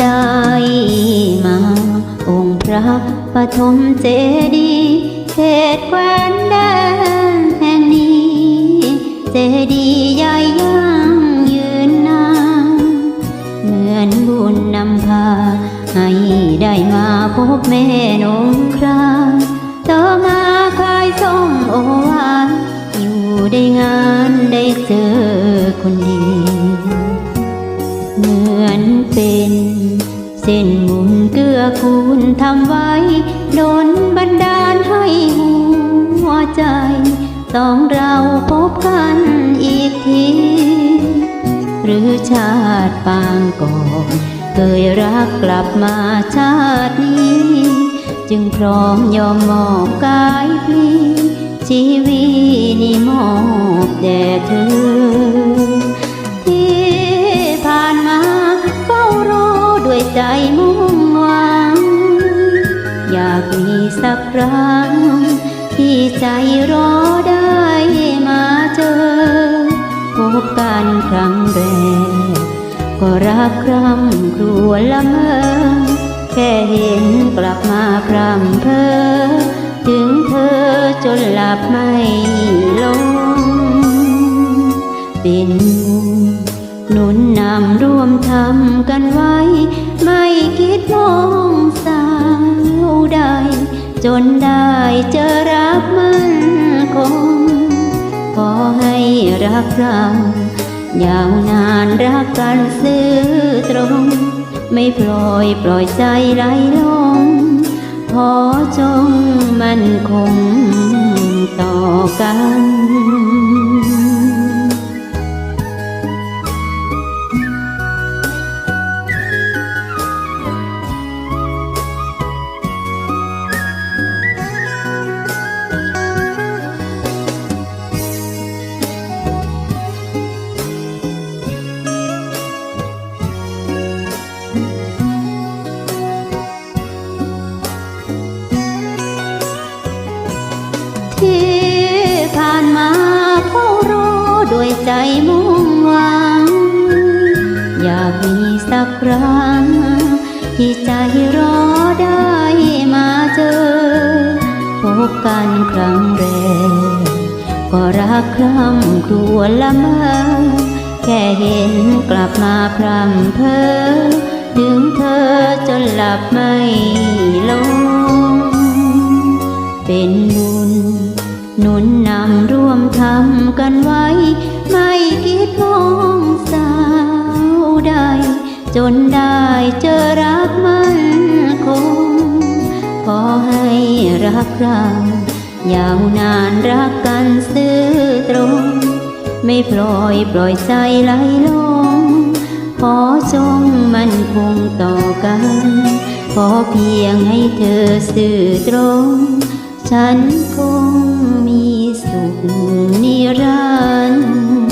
ได้มา องค์พระปฐมเจดีย์เขตแคว้นแดนแห่งนี้ เจดีย์ใหญ่ยั่งยืนนานเหมือนบุญนำพา ให้ได้มาพบแม่นงครานต่อมาคายส้มโอห ส้นบุญเกื้อกูลทำไว้โดนบันดาลให้หัวใจสองเราพบกันอีกที หรือชาติปางก่อนเคยรักกลับมาชาตินี้ จึงพร้อมยอมมอบกายพลีชีวิตนี้มอบแด่เธอ สักครั้ง ที่ใจรอได้มาเจอ พบกันครั้งแรก ก็รักคร่ำครวญละเมอแค่เห็นกลับมาพรำเพอถึงเธอจนหลับไม่ลง เป็นบุญหนุนนำร่วมทำกันไว้ ไม่คิดมองสาวใด จนได้เจอรักมันคงขอให้รักเรา ยาวนานรักกันซื่อตรง ไม่ปล่อยปล่อยใจไหลลง ขอจงมันคงต่อกัน มุ่งหวัง อยากมีสักครั้ง ที่ใจรอได้มาเจอ พบกันครั้งแรกก็รักคร่ำครวญละเมอแค่เห็นกลับมาพรำเพ้อถึงเธอจนหลับไม่ลง เป็นบุญหนุนนำร่วมทำกันไว้ ไม่คิดมองสาวใด จนได้เจอรักมันคง ขอให้รักเรายาวนานรักกันซื่อตรง ไม่ปล่อยปล่อยใจไหลลง ขอจงมันคงต่อกัน ขอเพียงให้เธอสื่อตรง ฉันคงมีสุขนิรันดร์